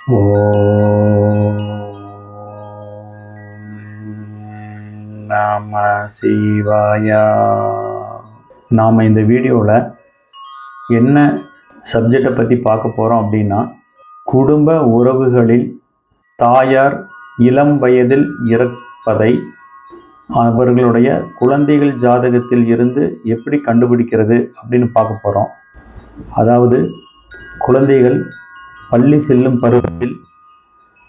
ஓம் நம சிவாயா. நாம் இந்த வீடியோவில் என்ன சப்ஜெக்டை பற்றி பார்க்க போகிறோம் அப்படின்னா குடும்ப உறவுகளில் தாயார் இளம் வயதில் இறப்பதை அவர்களுடைய குழந்தைகள் ஜாதகத்தில் இருந்து எப்படி கண்டுபிடிக்கிறது அப்படின்னு பார்க்க போகிறோம் அதாவது குழந்தைகள் பள்ளி செல்லும் பருவத்தில்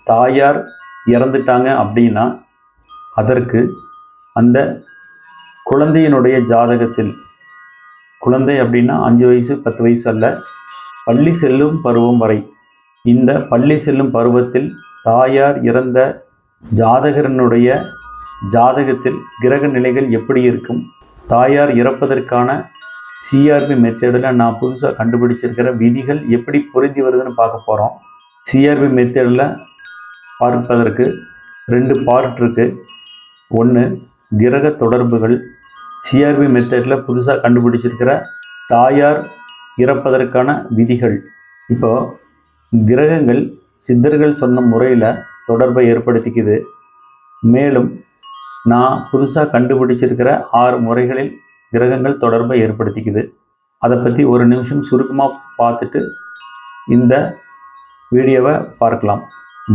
தாயார் இறந்துட்டாங்க அப்படின்னா அதற்கு அந்த குழந்தையினுடைய ஜாதகத்தில் குழந்தை அப்படின்னா அஞ்சு வயசு பத்து வயசு அல்ல பள்ளி செல்லும் பருவம் வரை. இந்த பள்ளி செல்லும் பருவத்தில் தாயார் இறந்த ஜாதகரனுடைய ஜாதகத்தில் கிரக நிலைகள் எப்படி இருக்கும்? தாயார் இறப்பதற்கான சிஆர்பி மெத்தேடில் நான் புதுசாக கண்டுபிடிச்சிருக்கிற விதிகள் எப்படி பொருந்தி வருதுன்னு பார்க்க போகிறோம் சிஆர்பி மெத்தேடில் பார்ப்பதற்கு ரெண்டு பார்ட் இருக்குது ஒன்று கிரக தொடர்புகள். சிஆர்பி மெத்தேடில் புதுசாக கண்டுபிடிச்சிருக்கிற தாயார் இறப்பதற்கான விதிகள். இப்போ கிரகங்கள் சித்தர்கள் சொன்ன முறையில் தொடர்பை ஏற்படுத்திக்குது. மேலும் நான் புதுசாக கண்டுபிடிச்சிருக்கிற ஆறு முறைகளில் கிரகங்கள் தொடர்பை ஏற்படுத்திக்குது. அதை பற்றி ஒரு நிமிஷம் சுருக்கமாக பார்த்துட்டு இந்த வீடியோவை பார்க்கலாம்.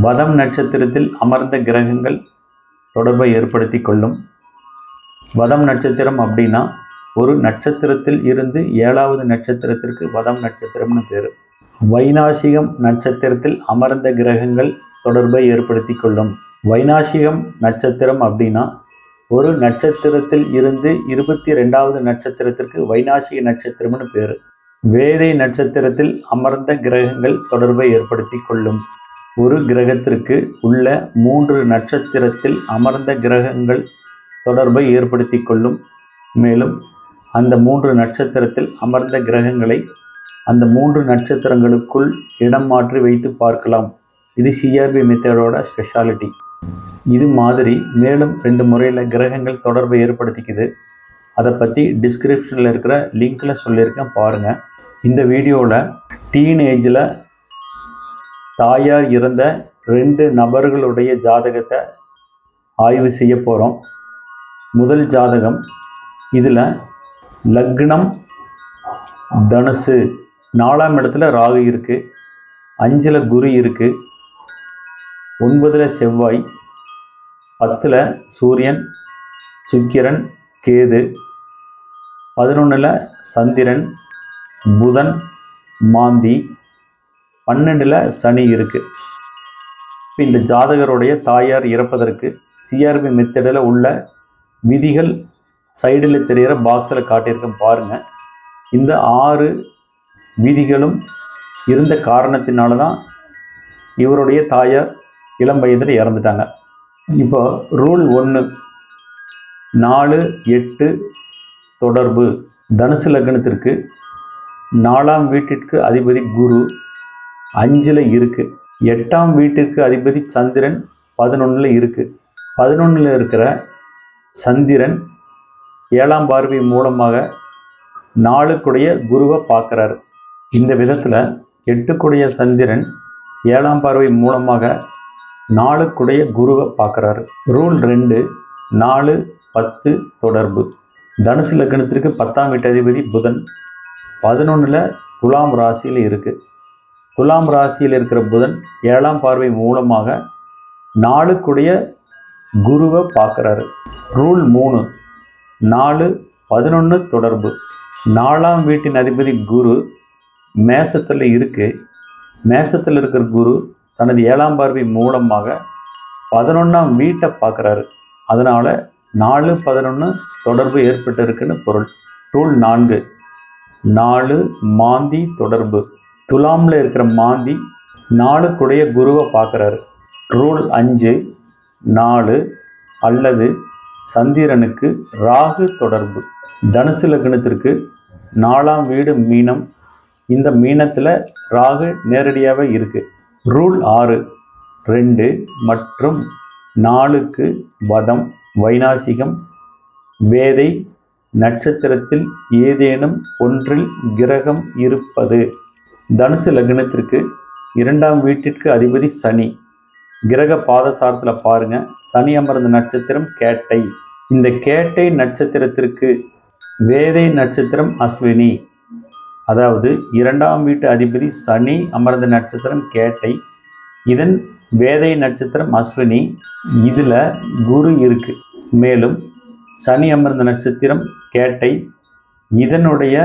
வதம் நட்சத்திரத்தில் அமர்ந்த கிரகங்கள் தொடர்பை ஏற்படுத்தி கொள்ளும் வதம் நட்சத்திரம் அப்படின்னா ஒரு நட்சத்திரத்தில் இருந்து ஏழாவது நட்சத்திரத்திற்கு வதம் நட்சத்திரம்னு பேர். வைநாசிகம் நட்சத்திரத்தில் அமர்ந்த கிரகங்கள் தொடர்பை ஏற்படுத்தி கொள்ளும் வைநாசிகம் நட்சத்திரம் அப்படின்னா ஒரு நட்சத்திரத்தில் இருந்து இருபத்தி ரெண்டாவது நட்சத்திரத்திற்கு வைநாசிக நட்சத்திரம்னு பேர். வேதை நட்சத்திரத்தில் அமர்ந்த கிரகங்கள் தொடர்பை ஏற்படுத்தி கொள்ளும். ஒரு கிரகத்திற்கு உள்ள மூன்று நட்சத்திரத்தில் அமர்ந்த கிரகங்கள் தொடர்பை ஏற்படுத்தி கொள்ளும். மேலும் அந்த மூன்று நட்சத்திரத்தில் அமர்ந்த கிரகங்களை அந்த மூன்று நட்சத்திரங்களுக்குள் இடம் மாற்றி வைத்து பார்க்கலாம். இது சிஆர்பி மெத்தடோட ஸ்பெஷாலிட்டி இது மாதிரி மேலும் ரெண்டு முறையில் கிரகங்கள் தொடர்பை ஏற்படுத்திக்குது. அதை பற்றி டிஸ்கிரிப்ஷனில் இருக்கிற லிங்க்கில் சொல்லியிருக்கேன் பாருங்கள் இந்த வீடியோவில் டீனேஜில் தாயார் இறந்த ரெண்டு நபர்களுடைய ஜாதகத்தை ஆய்வு செய்ய போகிறோம் முதல் ஜாதகம் இதில் லக்னம் தனுசு. நாலாம் இடத்துல ராகு இருக்குது அஞ்சில் குரு இருக்குது ஒன்பதில் செவ்வாய் பத்தில் சூரியன் சுக்கிரன் கேது பதினொன்றில் சந்திரன் புதன் மாந்தி பன்னெண்டில் சனி இருக்குது இப்போ இந்த ஜாதகருடைய தாயார் இறப்பதற்கு சிஆர்பி மெத்தடில் உள்ள விதிகள் சைடில் தெரிகிற பாக்ஸில் காட்டியிருக்கேன் பாருங்கள் இந்த ஆறு விதிகளும் இருந்த காரணத்தினால தான் இவருடைய தாயார் இளம் வயதில் இறந்துட்டாங்க. இப்போ ரூல் ஒன்று நாலு எட்டு தொடர்பு. தனுசு லக்னத்திற்கு நாலாம் வீட்டிற்கு அதிபதி குரு அஞ்சில் இருக்குது எட்டாம் வீட்டிற்கு அதிபதி சந்திரன் பதினொன்றில் இருக்குது பதினொன்றில் இருக்கிற சந்திரன் ஏழாம் பார்வை மூலமாக நாளுக்குடைய குருவை பார்க்குறாரு. இந்த விதத்தில் எட்டுக்குடைய சந்திரன் ஏழாம் பார்வை மூலமாக நாளுக்குடைய குருவை பார்க்குறாரு. ரூல் ரெண்டு நாலு பத்து தொடர்பு. தனுசு லக்னத்திற்கு பத்தாம் வீட்டு அதிபதி புதன். பதினொன்றில் துலாம் ராசியில் இருக்குது துலாம் ராசியில் இருக்கிற புதன் ஏழாம் பார்வை மூலமாக நாளுக்குடைய குருவை பார்க்குறாரு. ரூல் மூணு நாலு பதினொன்று தொடர்பு. நாலாம் வீட்டின் அதிபதி குரு மேசத்தில் இருக்குது மேசத்தில் இருக்கிற குரு தனது ஏழாம் பார்வை மூலமாக பதினொன்றாம் வீட்டை பார்க்குறாரு. அதனால் நாலு பதினொன்று தொடர்பு ஏற்பட்டிருக்குன்னு பொருள். ரூல் நான்கு. நாலு மாந்தி தொடர்பு. துலாமில் இருக்கிற மாந்தி நாளுக்குடைய குருவை பார்க்குறாரு. ரூல் அஞ்சு. நாலு அல்லது சந்திரனுக்கு ராகு தொடர்பு. தனுசு லக்னத்திற்கு நாலாம் வீடு மீனம். இந்த மீனத்தில் ராகு நேரடியாகவே இருக்குது ரூல் ஆறு ரெண்டு மற்றும் நாலுக்கு வதம் வைநாசிகம். வேதை நட்சத்திரத்தில் ஏதேனும் ஒன்றில் கிரகம் இருப்பது. தனுசு லக்னத்திற்கு இரண்டாம் வீட்டிற்கு அதிபதி சனி. கிரக பாதசாரத்தில் பாருங்க சனி அமர்ந்த நட்சத்திரம் கேட்டை. இந்த கேட்டை நட்சத்திரத்திற்கு வேதை நட்சத்திரம் அஸ்வினி. அதாவது இரண்டாம் வீட்டு அதிபதி சனி அமர்ந்த நட்சத்திரம் கேட்டை இதன் வேதை நட்சத்திரம் அஸ்வினி இதில் குரு இருக்கு. மேலும் சனி அமர்ந்த நட்சத்திரம் கேட்டை இதனுடைய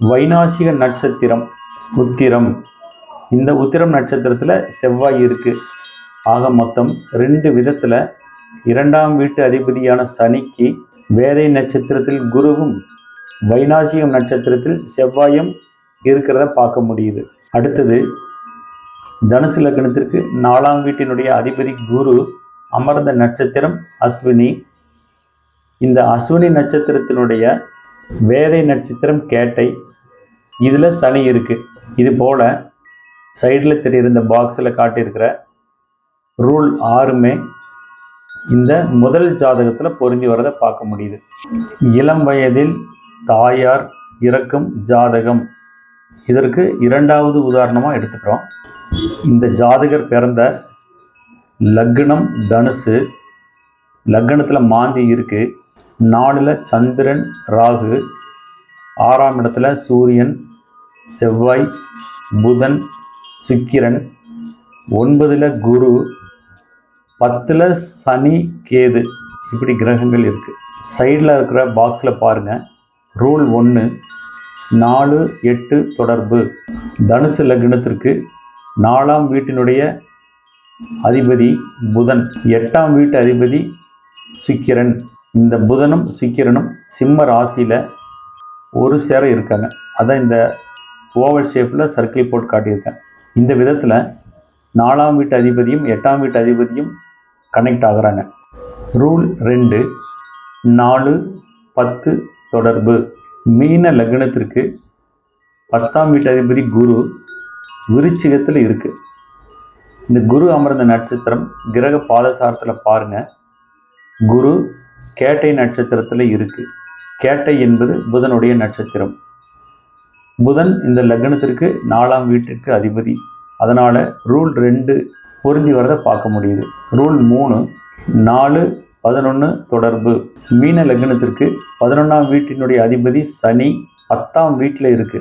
வைநாசிக நட்சத்திரம் உத்திரம். இந்த உத்திரம் நட்சத்திரத்தில் செவ்வாய் இருக்கு. ஆக மொத்தம் ரெண்டு விதத்தில் இரண்டாம் வீட்டு அதிபதியான சனிக்கு வேதை நட்சத்திரத்தில் குருவும் வைநாசிகம் நட்சத்திரத்தில் செவ்வாயும் இருக்கிறத பார்க்க முடியுது. அடுத்தது தனுசு லக்னத்திற்கு நாலாம் வீட்டினுடைய அதிபதி குரு அமர்ந்த நட்சத்திரம் அஸ்வினி. இந்த அஸ்வினி நட்சத்திரத்தினுடைய வேதை நட்சத்திரம் கேட்டை இதில் சனி இருக்குது இது போல் சைடில் தெரியிருந்த பாக்ஸில் காட்டியிருக்கிற ரூல் ஆறுமே இந்த முதல் ஜாதகத்தில் பொருந்தி வரதை பார்க்க முடியுது. இளம் வயதில் தாயார் இறக்கும் ஜாதகம். இதற்கு இரண்டாவது உதாரணமாக எடுத்துக்கிறோம். இந்த ஜாதகர் பிறந்த லக்னம் தனுசு. லக்னத்தில் மாந்தி இருக்குது நாலில் சந்திரன் ராகு. ஆறாம் இடத்துல சூரியன் செவ்வாய் புதன் சுக்கிரன். ஒன்பதில் குரு. பத்தில் சனி கேது. இப்படி கிரகங்கள் இருக்குது சைடில் இருக்கிற பாக்ஸில் பாருங்கள் ரூல் ஒன்று நாலு எட்டு தொடர்பு. தனுசு லக்னத்திற்கு நாலாம் வீட்டினுடைய அதிபதி புதன். எட்டாம் வீட்டு அதிபதி சுக்கிரன். இந்த புதனும் சுக்கிரனும் சிம்ம ராசியில் ஒரு சேர இருக்காங்க. அதான் இந்த ஓவல் ஷேப்பில் சர்க்கிள் போட்டு காட்டியிருக்கேன். இந்த விதத்தில் நாலாம் வீட்டு அதிபதியும் எட்டாம் வீட்டு அதிபதியும் கனெக்ட் ஆகிறாங்க. ரூல் ரெண்டு நாலு பத்து தொடர்பு. மீன லக்னத்திற்கு பத்தாம் வீட்டு அதிபதி குரு விருச்சிகத்தில் இருக்கு. இந்த குரு அமர்ந்த நட்சத்திரம் கிரக பாதசாரத்தில் பாருங்க. குரு கேட்டை நட்சத்திரத்தில் இருக்கு. கேட்டை என்பது புதனுடைய நட்சத்திரம். புதன் இந்த லக்னத்திற்கு நாலாம் வீட்டிற்கு அதிபதி. அதனால் ரூல் ரெண்டு பொருந்தி வரதை பார்க்க முடியுது. ரூல் மூணு நாலு பதினொன்று தொடர்பு. மீன லக்னத்திற்கு பதினொன்றாம் வீட்டினுடைய அதிபதி சனி பத்தாம் வீட்டில் இருக்கு.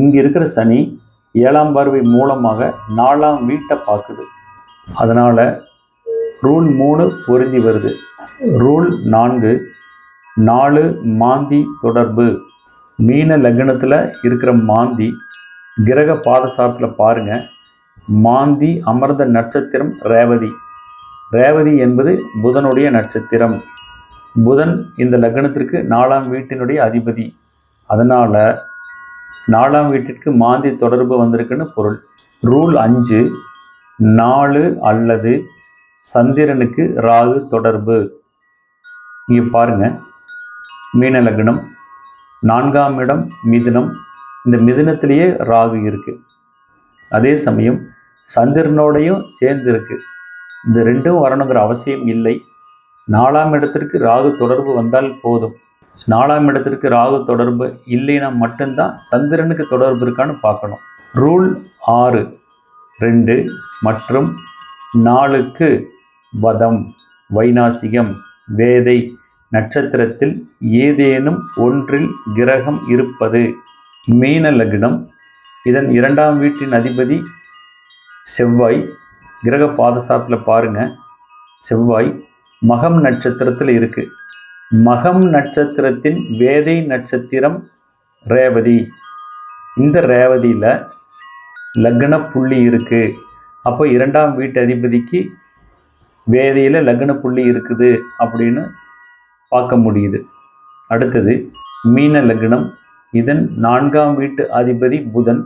இங்கே இருக்கிற சனி ஏழாம் பார்வை மூலமாக நாலாம் வீட்டை பார்க்குது. அதனால் ரூல் மூணு பொருந்தி வருது. ரூல் நான்கு நாலு மாந்தி தொடர்பு. மீன லக்னத்தில் இருக்கிற மாந்தி கிரக பாதசாரத்தில் பாருங்கள் மாந்தி அமர்ந்த நட்சத்திரம் ரேவதி. ரேவதி என்பது புதனுடைய நட்சத்திரம். புதன் இந்த லக்னத்திற்கு நாலாம் வீட்டினுடைய அதிபதி. அதனால் நாலாம் வீட்டிற்கு மாந்தி தொடர்பு வந்திருக்குன்னு பொருள். ரூல் அஞ்சு நாலு அல்லது சந்திரனுக்கு ராகு தொடர்பு. இங்கே பாருங்கள் மீன லக்னம் நான்காம் இடம் மிதுனம். இந்த மிதுனத்திலேயே ராகு இருக்குது அதே சமயம் சந்திரனோடையும் சேர்ந்து இருக்குது இந்த ரெண்டும் வரணுங்கிற அவசியம் இல்லை. நாலாம் இடத்திற்கு ராகு தொடர்பு வந்தால் போதும். நாலாம் இடத்திற்கு ராகு தொடர்பு இல்லைன்னா மட்டும்தான் சந்திரனுக்கு தொடர்பு இருக்கான்னு பார்க்கணும். ரூல் ஆறு ரெண்டு மற்றும் நாளுக்கு வதம் வைநாசிகம் வேதை நட்சத்திரத்தில் ஏதேனும் ஒன்றில் கிரகம் இருப்பது. மீன லக்னம் இதன் இரண்டாம் வீட்டின் அதிபதி செவ்வாய் கிரக பாதசாரத்தில் பாருங்கள் செவ்வாய் மகம் நட்சத்திரத்தில் இருக்குது மகம் நட்சத்திரத்தின் வேதை நட்சத்திரம் ரேவதி. இந்த ரேவதியில் லக்ன புள்ளி இருக்குது அப்போ இரண்டாம் வீட்டு அதிபதிக்கு வேதையில் லக்ன புள்ளி இருக்குது அப்படின்னு பார்க்க முடியுது. அடுத்தது மீன லக்னம். இதன் நான்காம் வீட்டு அதிபதி புதன்.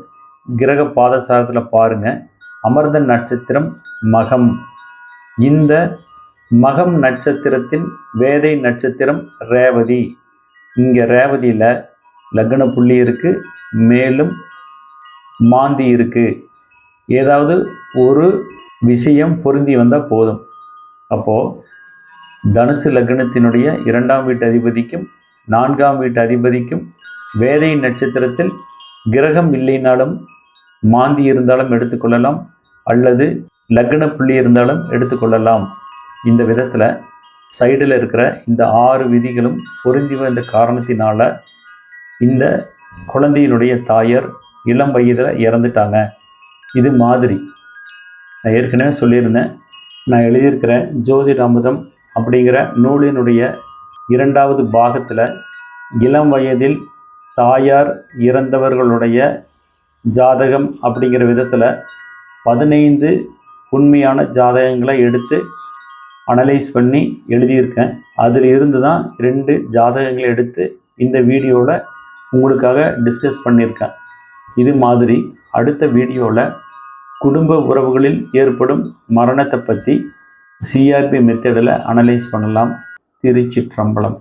கிரக பாதசாரத்தில் பாருங்கள் அமர்ந்த நட்சத்திரம் மகம். இந்த மகம் நட்சத்திரத்தின் வேதை நட்சத்திரம் ரேவதி. இங்கே ரேவதியில் லக்ன புள்ளி இருக்குது மேலும் மாந்தி இருக்கு. ஏதாவது ஒரு விஷயம் பொருந்தி வந்தால் போதும். அப்போது தனுசு லக்னத்தினுடைய இரண்டாம் வீட்டு அதிபதிக்கும் நான்காம் வீட்டு அதிபதிக்கும் வேதை நட்சத்திரத்தில் கிரகம் இல்லைனாலும் மாந்தி இருந்தாலும் எடுத்துக்கொள்ளலாம் அல்லது லக்ன புள்ளி இருந்தாலும் எடுத்துக்கொள்ளலாம் இந்த விதத்தில் சைடில் இருக்கிற இந்த ஆறு விதிகளும் பொருந்தி வந்த காரணத்தினால இந்த குழந்தையினுடைய தாயார் இளம் வயதில் இறந்துட்டாங்க. இது மாதிரி நான் ஏற்கனவே சொல்லியிருந்தேன். நான் எழுதியிருக்கிற ஜோதிட அமுதம் அப்படிங்கிற நூலினுடைய இரண்டாவது பாகத்தில் இளம் வயதில் தாயார் இறந்தவர்களுடைய ஜாதகம் அப்படிங்கிற விதத்தில் பதினைந்து உண்மையான ஜாதகங்களை எடுத்து அனலைஸ் பண்ணி எழுதியிருக்கேன். அதில் இருந்து தான் ரெண்டு ஜாதகங்களை எடுத்து இந்த வீடியோவில் உங்களுக்காக டிஸ்கஸ் பண்ணியிருக்கேன். இது மாதிரி அடுத்த வீடியோவில் குடும்ப உறவுகளில் ஏற்படும் மரணத்தை பற்றி சிஆர்பி மெத்தடில் அனலைஸ் பண்ணலாம். திருச்சிற்றம்பலம்.